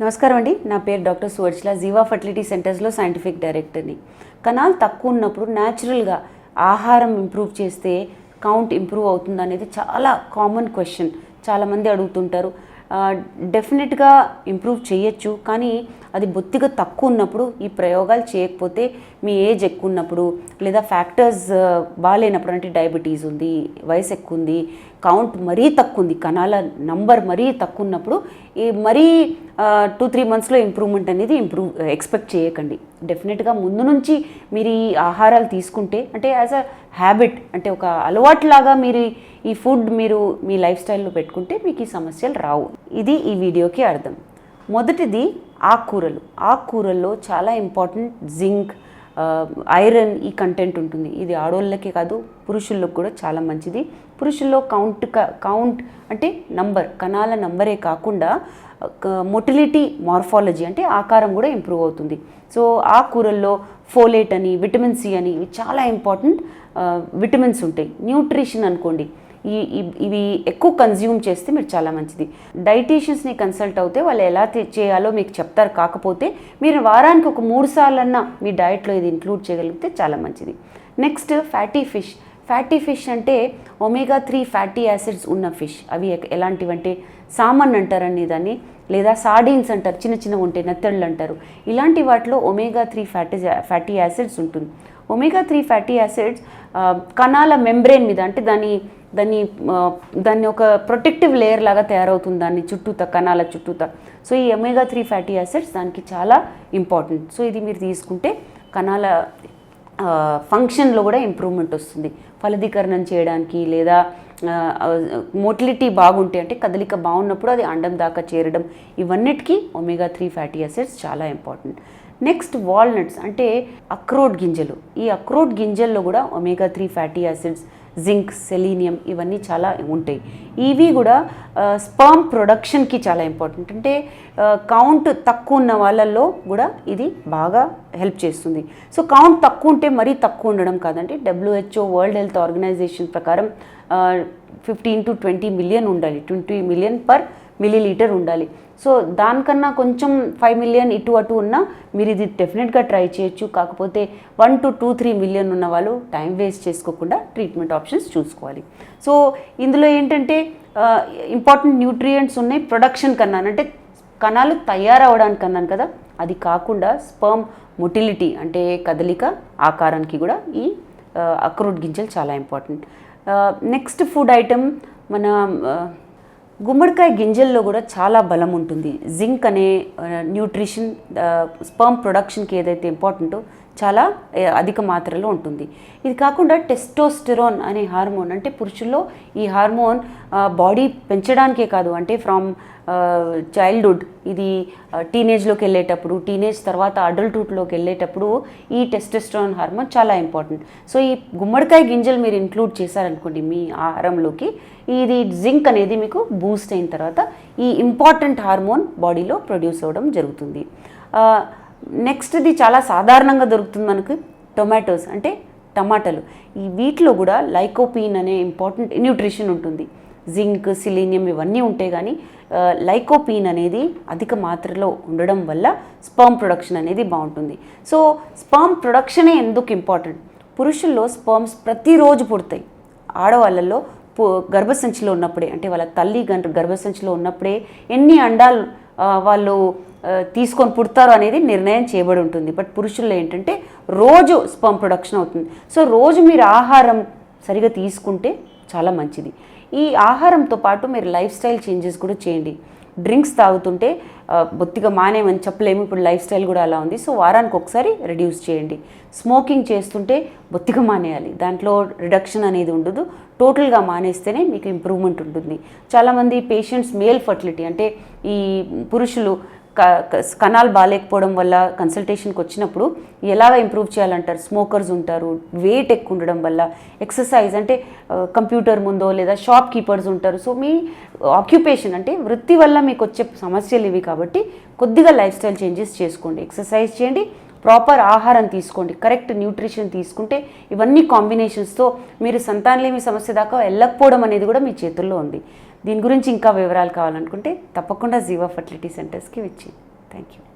నమస్కారం అండి. నా పేరు డాక్టర్ సువర్చిల జీవా ఫర్టిలిటీ సెంటర్స్లో సైంటిఫిక్ డైరెక్టర్ని. కణాలు తక్కువ ఉన్నప్పుడు న్యాచురల్గా ఆహారం ఇంప్రూవ్ చేస్తే కౌంట్ ఇంప్రూవ్ అవుతుంది అనేది చాలా కామన్ క్వశ్చన్. చాలామంది అడుగుతుంటారు. డెఫినెట్గా ఇంప్రూవ్ చేయొచ్చు కానీ అది బొత్తిగా తక్కువ ఉన్నప్పుడు ఈ ప్రయోగాలు చేయకపోతే మీ ఏజ్ ఎక్కువ ఉన్నప్పుడు లేదా ఫ్యాక్టర్స్ బాగాలేనప్పుడు అంటే డయాబెటీస్ ఉంది వయసు ఎక్కువ ఉంది కౌంట్ మరీ తక్కువ ఉంది కణాల నంబర్ మరీ తక్కువ ఉన్నప్పుడు ఈ మరీ టూ త్రీ మంత్స్లో ఇంప్రూవ్మెంట్ అనేది ఇంప్రూవ్ ఎక్స్పెక్ట్ చేయకండి. డెఫినెట్గా ముందు నుంచి మీరు ఈ ఆహారాలు తీసుకుంటే అంటే యాజ్ అ హ్యాబిట్ అంటే ఒక అలవాటులాగా మీరు ఈ ఫుడ్ మీరు మీ లైఫ్ స్టైల్లో పెట్టుకుంటే మీకు ఈ సమస్యలు రావు. ఇది ఈ వీడియోకి అర్థం. మొదటిది ఆకుకూరలు. ఆకుకూరల్లో చాలా ఇంపార్టెంట్ జింక్ ఐరన్ ఈ కంటెంట్ ఉంటుంది. ఇది ఆడోళ్ళకే కాదు పురుషుల్లో కూడా చాలా మంచిది. పురుషుల్లో కౌంట్ కౌంట్ అంటే నంబర్ కణాల నంబరే కాకుండా మొటిలిటీ మార్ఫాలజీ అంటే ఆకారం కూడా ఇంప్రూవ్ అవుతుంది. సో ఆ కూరల్లో ఫోలేట్ అని విటమిన్ సి అని ఇవి చాలా ఇంపార్టెంట్ విటమిన్స్ ఉంటాయి. న్యూట్రిషన్ అనుకోండి ఈ ఇవి ఎక్కువ కన్జ్యూమ్ చేస్తే మీరు చాలా మంచిది. డైటీషియన్స్ని కన్సల్ట్ అవుతే వాళ్ళు ఎలా చేయాలో మీకు చెప్తారు. కాకపోతే మీరు వారానికి ఒక మూడు సార్లన్నా మీ డయట్లో ఇది ఇంక్లూడ్ చేయగలిగితే చాలా మంచిది. Next fatty fish fatty fish అంటే ఒమేగా త్రీ ఫ్యాటీ యాసిడ్స్ ఉన్న ఫిష్ అవి ఎలాంటివంటే సామన్ అంటారండి దాన్ని లేదా సాడీన్స్ అంటారు చిన్న చిన్న ఉంటాయి నెత్తళ్ళు అంటారు. ఇలాంటి వాటిలో omega three fatty fatty acids ఉంటుంది. ఒమేగా త్రీ ఫ్యాటీ యాసిడ్స్ కణాల మెంబ్రెయిన్ మీద అంటే దాని దాన్ని దాన్ని ఒక ప్రొటెక్టివ్ లేయర్ లాగా తయారవుతుంది దాన్ని చుట్టూత కణాల చుట్టూత. సో ఈ ఒమేగా త్రీ ఫ్యాటీ యాసిడ్స్ దానికి చాలా ఇంపార్టెంట్ సో ఇది మీరు తీసుకుంటే కణాల ఫంక్షన్లో కూడా ఇంప్రూవ్మెంట్ వస్తుంది. ఫలదీకరణం చేయడానికి లేదా మోటిలిటీ బాగుంటే అంటే కదలిక బాగున్నప్పుడు అది అండం దాకా చేరడం ఇవన్నిటికీ ఒమేగా త్రీ ఫ్యాటీ యాసిడ్స్ చాలా ఇంపార్టెంట్ నెక్స్ట్ వాల్నట్స్ అంటే అక్రోట్ గింజలు. ఈ అక్రోట్ గింజల్లో కూడా omega three fatty acids zinc selenium ఇవన్నీ చాలా ఉంటాయి. ఇవి కూడా స్పర్మ్ ప్రొడక్షన్కి చాలా ఇంపార్టెంట్. అంటే కౌంట్ తక్కువ ఉన్న వాళ్ళల్లో కూడా ఇది బాగా హెల్ప్ చేస్తుంది. సో కౌంట్ తక్కువ ఉంటే మరీ తక్కువ ఉండడం కాదంటే డబ్ల్యూహెచ్ఓ వరల్డ్ హెల్త్ ఆర్గనైజేషన్ ప్రకారం ఫిఫ్టీన్ టు ట్వంటీ మిలియన్ ఉండాలి. ట్వంటీ మిలియన్ పర్ మిల్లీలీటర్ ఉండాలి. సో దానికన్నా కొంచెం ఫైవ్ మిలియన్ ఇటు అటు ఉన్నా మీరు ఇది డెఫినెట్గా ట్రై చేయొచ్చు. కాకపోతే one to two three million ఉన్న వాళ్ళు టైం వేస్ట్ చేసుకోకుండా ట్రీట్మెంట్ ఆప్షన్స్ చూసుకోవాలి. సో ఇందులో ఏంటంటే ఇంపార్టెంట్ న్యూట్రియంట్స్ ఉన్నాయి ప్రొడక్షన్ కన్నా. అంటే కణాలు తయారవడానికి అన్నాను కదా అది కాకుండా స్పర్మ్ మొటిలిటీ అంటే కదలిక ఆకారానికి కూడా ఈ అక్రూట్ గింజలు చాలా ఇంపార్టెంట్. నెక్స్ట్ ఫుడ్ ఐటమ్ మన గుమ్మడికాయ గింజల్లో కూడా చాలా బలం ఉంటుంది. జింక్ అనే న్యూట్రిషన్ స్పర్మ్ ప్రొడక్షన్కి ఏదైతే ఇంపార్టెంటో చాలా అధిక మాత్రలో ఉంటుంది. ఇది కాకుండా టెస్టోస్టెరోన్ అనే హార్మోన్ అంటే పురుషుల్లో ఈ హార్మోన్ బాడీ పెంచడానికే కాదు అంటే ఫ్రమ్ చైల్డ్హుడ్ ఇది టీనేజ్లోకి వెళ్ళేటప్పుడు టీనేజ్ తర్వాత అడల్ట్హుడ్లోకి వెళ్ళేటప్పుడు ఈ టెస్టెస్ట్రాన్ హార్మోన్ చాలా ఇంపార్టెంట్. సో ఈ గుమ్మడికాయ గింజలు మీరు ఇంక్లూడ్ చేశారనుకోండి మీ ఆహారంలోకి ఇది జింక్ అనేది మీకు బూస్ట్ అయిన తర్వాత ఈ ఇంపార్టెంట్ హార్మోన్ బాడీలో ప్రొడ్యూస్ అవ్వడం జరుగుతుంది. నెక్స్ట్ది చాలా సాధారణంగా దొరుకుతుంది మనకు టొమాటోస్ అంటే టమాటాలు. ఈ వీటిలో కూడా లైకోపీన్ అనే ఇంపార్టెంట్ న్యూట్రిషన్ ఉంటుంది. జింక్ సిలీనియం ఇవన్నీ ఉంటాయి కానీ లైకోపీన్ అనేది అధిక మాత్రలో ఉండడం వల్ల స్పర్మ్ ప్రొడక్షన్ అనేది బాగుంటుంది. సో స్పర్మ్ ప్రొడక్షనే ఎందుకు ఇంపార్టెంట్? పురుషుల్లో స్పర్మ్స్ ప్రతిరోజు పుడతాయి. ఆడవాళ్ళల్లో గర్భసంచిలో ఉన్నప్పుడే అంటే వాళ్ళ తల్లి గంట గర్భసంచిలో ఉన్నప్పుడే ఎన్ని అండాలు వాళ్ళు తీసుకొని పుడతారు అనేది నిర్ణయం చేయబడి ఉంటుంది. బట్ పురుషుల్లో ఏంటంటే రోజు స్పమ్ ప్రొడక్షన్ అవుతుంది. సో రోజు మీరు ఆహారం సరిగా తీసుకుంటే చాలా మంచిది. ఈ ఆహారంతో పాటు మీరు లైఫ్ స్టైల్ చేంజెస్ కూడా చేయండి. డ్రింక్స్ తాగుతుంటే బొత్తిగా మానేమని చెప్పలేము ఇప్పుడు లైఫ్ స్టైల్ కూడా అలా ఉంది. సో వారానికి ఒకసారి రెడ్యూస్ చేయండి. స్మోకింగ్ చేస్తుంటే బొత్తిగా మానేయాలి. దాంట్లో రిడక్షన్ అనేది ఉండదు. టోటల్గా మానేస్తేనే మీకు ఇంప్రూవ్మెంట్ ఉంటుంది. చాలామంది పేషెంట్స్ మేల్ ఫర్టిలిటీ అంటే ఈ పురుషులు కణాలు బాగాలేకపోవడం వల్ల కన్సల్టేషన్కి వచ్చినప్పుడు ఎలాగ ఇంప్రూవ్ చేయాలంటారు? స్మోకర్స్ ఉంటారు వెయిట్ ఎక్కువ ఉండడం వల్ల ఎక్సర్సైజ్ అంటే కంప్యూటర్ ముందో లేదా షాప్ కీపర్స్ ఉంటారు. సో మీ ఆక్యుపేషన్ అంటే వృత్తి వల్ల మీకు వచ్చే సమస్యలు ఇవి కాబట్టి కొద్దిగా లైఫ్ స్టైల్ చేంజెస్ చేసుకోండి. ఎక్సర్సైజ్ చేయండి ప్రాపర్ ఆహారం తీసుకోండి కరెక్ట్ న్యూట్రిషన్ తీసుకుంటే ఇవన్నీ కాంబినేషన్స్తో మీరు సంతానలేమి సమస్య దాకా వెళ్ళకపోవడం అనేది కూడా మీ చేతుల్లో ఉంది. దీని గురించి ఇంకా వివరాలు కావాలనుకుంటే తప్పకుండా జీవా ఫర్టిలిటీ సెంటర్స్కి వచ్చి థ్యాంక్ యూ